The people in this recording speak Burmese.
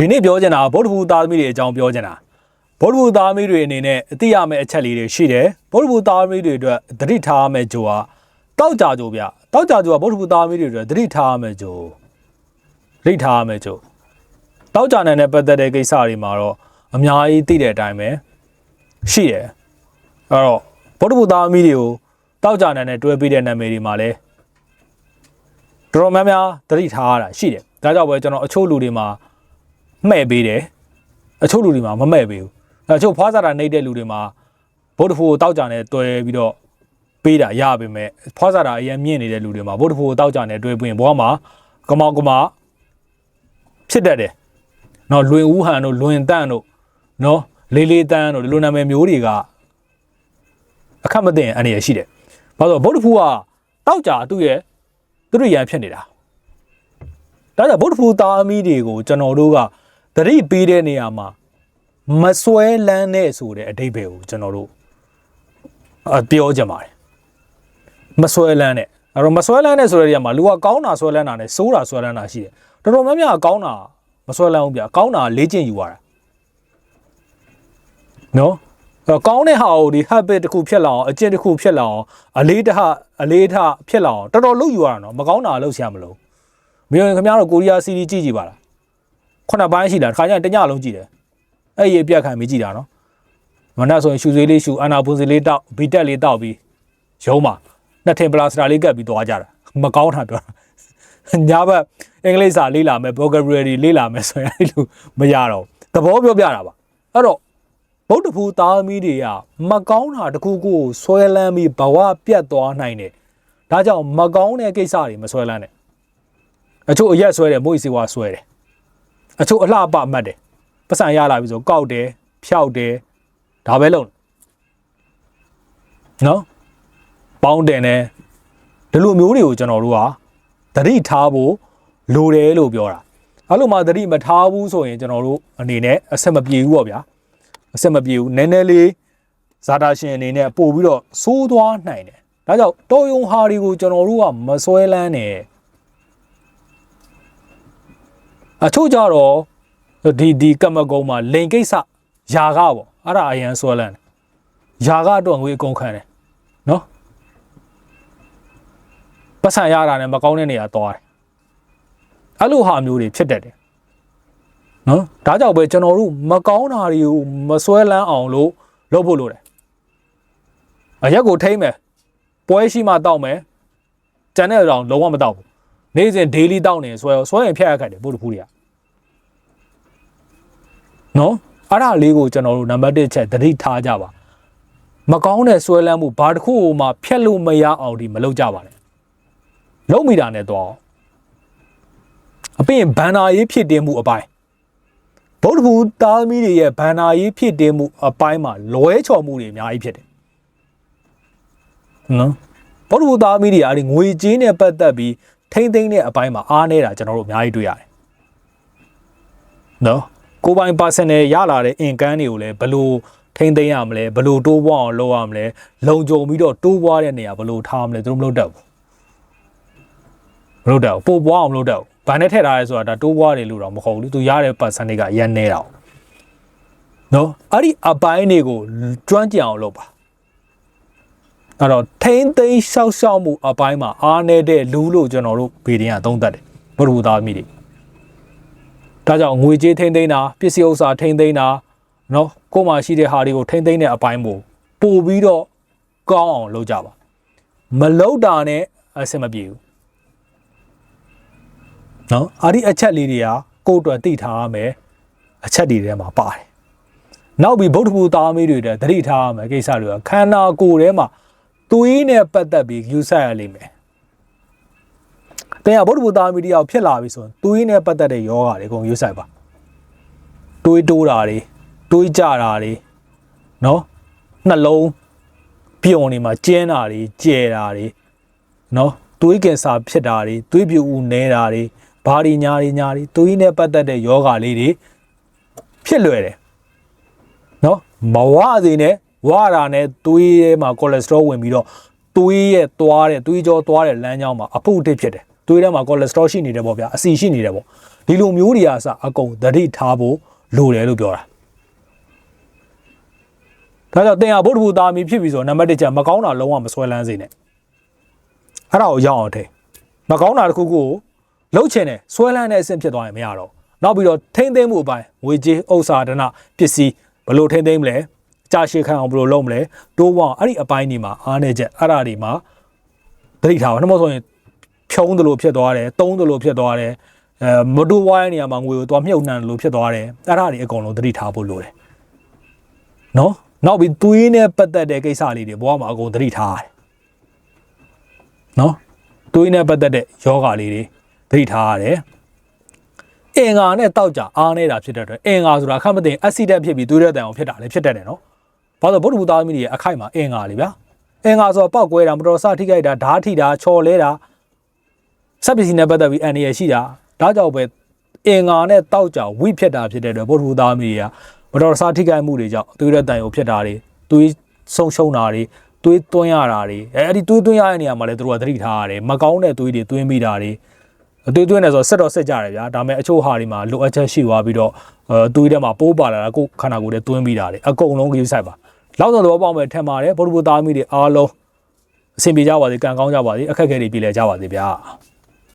ဒီနေ့ပြောချင်တာဗုဒ္ဓဘုသားသမီးတွေအကြောင်းပြောချင်တာဗုဒ္ဓဘုသားသမီးတွေအနေနဲ့အသိရမယ့်အချက်လေးတွေရှိတယ်ဗုဒ္ဓဘုသားသမီးတွေအတွက်သတိထားရမယ့်ဂျိုဟာတောက်ကြဂျိုဗျတောက်ကြဂျိုကဗုဒ္ဓဘုသားသမီးတွေအတွက်သတိထားရမယ့်ဂျိုသတိထားရမယ့်ဂျိုတောက်ကြနိုင်တဲ့ပတ်သက်တဲ့ကိစ္စတွေမှာတော့အများကြီးသိတဲ့အတိုင်းပဲရှိတယ်အဲ့တော့ဗုဒ္ဓဘုသားသမီးတွေကိုတောက်ကြနိုင်တဲ့တွဲပေးတဲ့နာမည်တွေမှာလည်းတော်တော်များများသတိထားရတာရှိတယ်ဒါကြောင့်ပဲကျွန်တော်အချို့လူတွေမှာ မှဲ့ပေးတယ်အချို့လူတွေမှာမမှဲ့ပေးဘူးအချို့ဖွားစားတာနေတဲ့လူတွေမှာဗုဒ္ဓဖို့တောက်ကြနဲ့တွဲပြီးတော့ပေးတာရပါပဲမဲ့ဖွားစားတာအရင်မြင့်နေတဲ့လူတွေမှာဗုဒ္ဓဖို့တောက်ကြနဲ့တွဲပြီးရင်ဘဝမှာကမောက်ကမဖြစ်တတ်တယ်နော်လွင်ဦးဟန်တို့လွင်တန့်တို့နော်လေးလေးတန်းတို့ဒီလိုနာမည်မျိုးတွေကအခက်မသိရင်အနေရရှိတယ်ဘာလို့လဲဗုဒ္ဓဖို့ကတောက်ကြသူ့ရဲ့သူတို့ရန်ဖြစ်နေတာဒါကြောင့်ဗုဒ္ဓဖူသားအမိတွေကိုကျွန်တော်တို့က သတိပေးတဲ့နေရာမှာမစွဲလန်းတဲ့ဆိုတဲ့အဓိပ္ပာယ်ကိုကျွန်တော်တို့အပြောကြပါတယ်မစွဲလန်းတဲ့အဲ့တော့မစွဲလန်းတဲ့ဆိုတဲ့နေရာမှာလူကကောင်းတာစွဲလန်းတာနဲ့ဆိုးတာစွဲလန်းတာရှိတယ်တော်တော်များများကကောင်းတာမစွဲလန်းဘူးဗျာကောင်းတာလေ့ကျင့်ယူရတာနော်အဲ့တော့ကောင်းတဲ့ဟာကိုဒီ habit တစ်ခုဖြစ်လာအောင်အကျင့်တစ်ခုဖြစ်လာအောင်အလေးတဟအလေးထဖြစ်လာအောင်တော်တော်လုပ်ယူရတာနော်မကောင်းတာလုပ်ဆရာမလို့မင်းခင်ဗျားတို့ကိုရီးယားစီးရီးကြည့်ကြည့်ပါလား ခုနှစ်ပိုင်းရှိလားတစ်ခါကျရင်တညလုံးကြည့်တယ်အဲ့ဒီအပြက်ခံပြီးကြည့်တာနော်မနက်ဆိုရင်ရှူဆွေးလေးရှူအနာပွန်စီလေးတောက်ဘီတက်လေးတောက်ပြီးရုံးမှာနှစ်ထင်ပလာစတာလေးကပ်ပြီးသွားကြတာမကောင်းတာပြောတာညဘက်အင်္ဂလိပ်စာလေးလာမယ် vocabulary လေးလာမယ်ဆိုရင်အဲ့လိုမရတော့ဘူးသဘောပြောပြတာပါအဲ့တော့ဗုဒ္ဓဖူသားသမီးတွေကမကောင်းတာတစ်ခုခုကိုဆွဲလန်းပြီးဘဝပြတ်သွားနိုင်တယ်ဒါကြောင့်မကောင်းတဲ့ကိစ္စတွေမဆွဲလန်းနဲ့အချို့အရက်ဆွဲတယ်မွေးစီဝါဆွဲတယ် အချို့အလှပမှတ်တယ်ပတ်စံရလာပြီဆိုကောက်တယ်ဖြောက်တယ်ဒါပဲလုပ်နော်ပေါင်းတယ်နဲ့ဒီလိုမျိုးတွေကိုကျွန်တော်တို့ကသတိထားဖို့လိုတယ်လို့ပြောတာအဲ့လိုမှသတိမထားဘူးဆိုရင်ကျွန်တော်တို့အနေနဲ့အဆက်မပြေဘူးပေါ့ဗျာအဆက်မပြေဘူးနည်းနည်းလေးဇာတာရှင်အနေနဲ့ပို့ပြီးတော့စိုးသွားနိုင်တယ်ဒါကြောင့်တော်ယုံဟာတွေကိုကျွန်တော်တို့ကမစွဲလန်းနဲ့ အချို့ကြတော့ဒီဒီကမ္မကုံမှာလိန်ကိစ္စຢာကပေါ့အဲ့ဒါအရန်ဆွဲလန်းတယ်ຢာကတော့ငွေအကုန်ခံတယ်နော်ပတ်စံရတာနဲ့မကောင်းတဲ့နေရာသွားတယ်အဲ့လိုဟာမျိုးတွေဖြစ်တတ်တယ်နော်ဒါကြောင့်ပဲကျွန်တော်တို့မကောင်းတာတွေကိုမဆွဲလန်းအောင်လို့လုပ်ဖို့လိုတယ်အရက်ကိုထိမ့်မယ်ပွဲရှိမှတောက်မယ်ကျန်တဲ့ကောင်လုံးဝမတောက်ဘူး နေ့စဉ် daily တောက်နေဆွဲဆွဲရင်ဖျက်ရခတ်တယ်ပို့တဖူးတွေကနော်အဲ့ဒါလေးကိုကျွန်တော်တို့နံပါတ်1ချက်သတိထားကြပါမကောင်းတဲ့ဆွဲလန်းမှုဘာတစ်ခုမှဖျက်လို့မရအောင်ဒီမလုပ်ကြပါနဲ့လုံးမိတာနဲ့တော့အပြင်ဘန်နာရေးဖြစ်တင်မှုအပိုင်းဗုဒ္ဓဘုသားသမီးတွေရဲ့ဘန်နာရေးဖြစ်တင်မှုအပိုင်းမှာလွဲချော်မှုတွေအများကြီးဖြစ်တယ်နော်ဗုဒ္ဓဘုသားသမီးတွေအားဒီငွေကြေးနဲ့ပတ်သက်ပြီး ထိမ့်သိမ့်တဲ့အပိုင်းမှာအားနေတာကျွန်တော်တို့အများကြီးတွေ့ရတယ်။နော်ကိုယ်ပိုင် personal ရလာတဲ့ income တွေကိုလည်းဘယ်လိုထိမ့်သိမ့်ရမလဲဘယ်လိုတိုးပွားအောင်လုပ်ရမလဲလုံခြုံပြီးတော့တိုးပွားတဲ့နေရာဘယ်လိုထားမလဲသူတို့မလုပ်တတ်ဘူး။မလုပ်တတ်ဘူးပို့ပွားအောင်မလုပ်တတ်ဘူး။ဘာနဲ့ထည့်ထားရဲဆိုတာဒါတိုးပွားတယ်လို့တော့မဟုတ်ဘူး။သူရတဲ့ percentage ကအရင်နေတာ။နော်အဲ့ဒီအပိုင်းတွေကိုကျွမ်းကျင်အောင်လုပ်ပါ။ အဲ့တော့ထိမ့်သိမ်းရှောက်ရှောက်မှုအပိုင်းမှာအားနေတဲ့လူလို့ကျွန်တော်တို့ဗီဒီယိုသုံးသပ်တယ်ဘုရားသားမိတွေဒါကြောင့်ငွေကြေးထိမ့်သိမ်းတာပစ္စည်းဥစ္စာထိမ့်သိမ်းတာနော်ကိုယ်မှာရှိတဲ့ဟာတွေကိုထိမ့်သိမ်းတဲ့အပိုင်းကိုပို့ပြီးတော့ကောင်းအောင်လုပ်ကြပါမလုပ်တာနဲ့အဆင်မပြေဘူးနော်အဲ့ဒီအချက်လေးတွေကကိုယ့်အတွက်သိထားရမယ်အချက်တွေထဲမှာပါတယ်နောက်ပြီးဗုဒ္ဓဘုသားမီးတွေတဲ့သတိထားရမယ်ကိစ္စတွေကခန္ဓာကိုယ်ထဲမှာ သွေးနဲ့ပတ်သက်ပြီးယူဆရလိမ့်မယ်။တင်ရဗုဒ္ဓဘုသားမီဒီယာဖြစ်လာပြီဆိုရင်သွေးနဲ့ပတ်သက်တဲ့ယောဂတွေအကုန်ယူဆိုင်ပါ။တွေးတိုးတာတွေတွေးကြတာတွေနော်နှလုံးပြုံနေမှာကျင်းတာတွေကျဲတာတွေနော်သွေးကင်ဆာဖြစ်တာတွေသွေးပြူဦးနေတာတွေဘာတွေညာတွေညာတွေသွေးနဲ့ပတ်သက်တဲ့ယောဂလေးတွေဖြစ်လွယ်တယ်နော်မဝစေနဲ့ ဝါတာနဲ့သွေးထဲမှာကိုလက်စထရောဝင်ပြီးတော့သွေးရဲ့သွားတဲ့သွေးကြောသွားတဲ့လမ်းကြောင်းမှာအဖုအထစ်ဖြစ်တယ်သွေးထဲမှာကိုလက်စထရောရှိနေတယ်ပေါ့ဗျာအဆီရှိနေတယ်ပေါ့ဒီလိုမျိုးတွေအစအကုန်သတိထားဖို့လိုတယ်လို့ပြောတာဒါကြောင့်တင်ဟာဗုဒ္ဓဘုသားမီဖြစ်ပြီဆိုတော့နံပါတ်1ချက်မကောင်းတာလုံးဝမဆွဲလန်းစေနဲ့အဲ့ဒါကိုရအောင်အောင်ထဲမကောင်းတာတစ်ခုခုကိုလှုပ်ချင်တယ်ဆွဲလန်းတဲ့အဆင့်ဖြစ်သွားရင်မရတော့ဘူးနောက်ပြီးတော့ထိမ့်သိမ့်မှုအပိုင်းငွေကြေးဥစ္စာဒနာပစ္စည်းဘယ်လိုထိမ့်သိမ့်မလဲ ကြာရှည်ခံအောင်ဘယ်လိုလုပ်မလဲတိုးဝအောင်အဲ့ဒီအပိုင်းတွေမှာအားနေချက်အဲ့ဒါတွေမှာသတိထားပါနှမဆိုရင်ဖြုံးတယ်လို့ဖြစ်သွားတယ်တုံးတယ်လို့ဖြစ်သွားတယ်အဲမတူဝိုင်းနေရာမှာငွေကိုသွားမြုပ်နှံတယ်လို့ဖြစ်သွားတယ်အဲ့ဒါတွေအကုန်လုံးသတိထားဖို့လိုတယ်နော်နောက်ပြီးသွေးနဲ့ပတ်သက်တဲ့ကိစ္စလေးတွေဘဝမှာအကုန်သတိထားရတယ်နော်သွေးနဲ့ပတ်သက်တဲ့ယောဂလေးတွေသတိထားရတယ်အင်္ဂါနဲ့တောက်ကြအားနေတာဖြစ်တဲ့အတွက်အင်္ဂါဆိုတာအခက်မသိအက်ဆီဒန့်ဖြစ်ပြီးသွေးတဲ့တန်အောင်ဖြစ်တာလည်းဖြစ်တတ်တယ်နော်။ ဘာလို့ဗုဒ္ဓဘုသားသမီးတွေရဲ့အခိုက်မှာအင်္ဂါလေဗျာ။အင်္ဂါဆိုတော့ပောက်ကွဲတာမတော်တဆထိခိုက်တာဓာတ်ထိတာချော်လဲတာစက်ပစ္စည်းနဲ့ပတ်သက်ပြီးအန္တရာယ်ရှိတာဒါကြောင့်ပဲအင်္ဂါနဲ့တောက်ကြဝိဖြစ်တာဖြစ်တဲ့အတွက်ဗုဒ္ဓဘုသားသမီးတွေကမတော်တဆထိခိုက်မှုတွေကြောင့်သွေးတဲ့တန်အောင်ဖြစ်တာတွေသွေးဆုံးရှုံးတာတွေသွေးသွင်းရတာတွေအဲအဲ့ဒီသွေးသွင်းရတဲ့နေရာမှာလည်းသူတို့ကသတိထားရတယ်မကောင်းတဲ့သွေးတွေသွင်းမိတာတွေအသွေးသွင်းနေဆိုဆက်တော့ဆက်ကြတယ်ဗျာဒါပေမဲ့အချို့ဟာတွေမှာလိုအပ်ချက်ရှိသွားပြီးတော့အဲအသွေးထဲမှာပိုးပါလာတာကိုယ်ခန္ဓာကိုယ်ထဲသွင်းပြီးတာလေအကုန်လုံးကြီးဆိုင်ပါ လောက်တော့တော့ပေါ့မယ်ထင်ပါတယ်ဗုဒ္ဓဘုသားမိတွေအားလုံးအဆင်ပြေကြပါစေကံကောင်းကြပါစေအခက်အခဲတွေပြည်လည်ကြပါစေဗျာ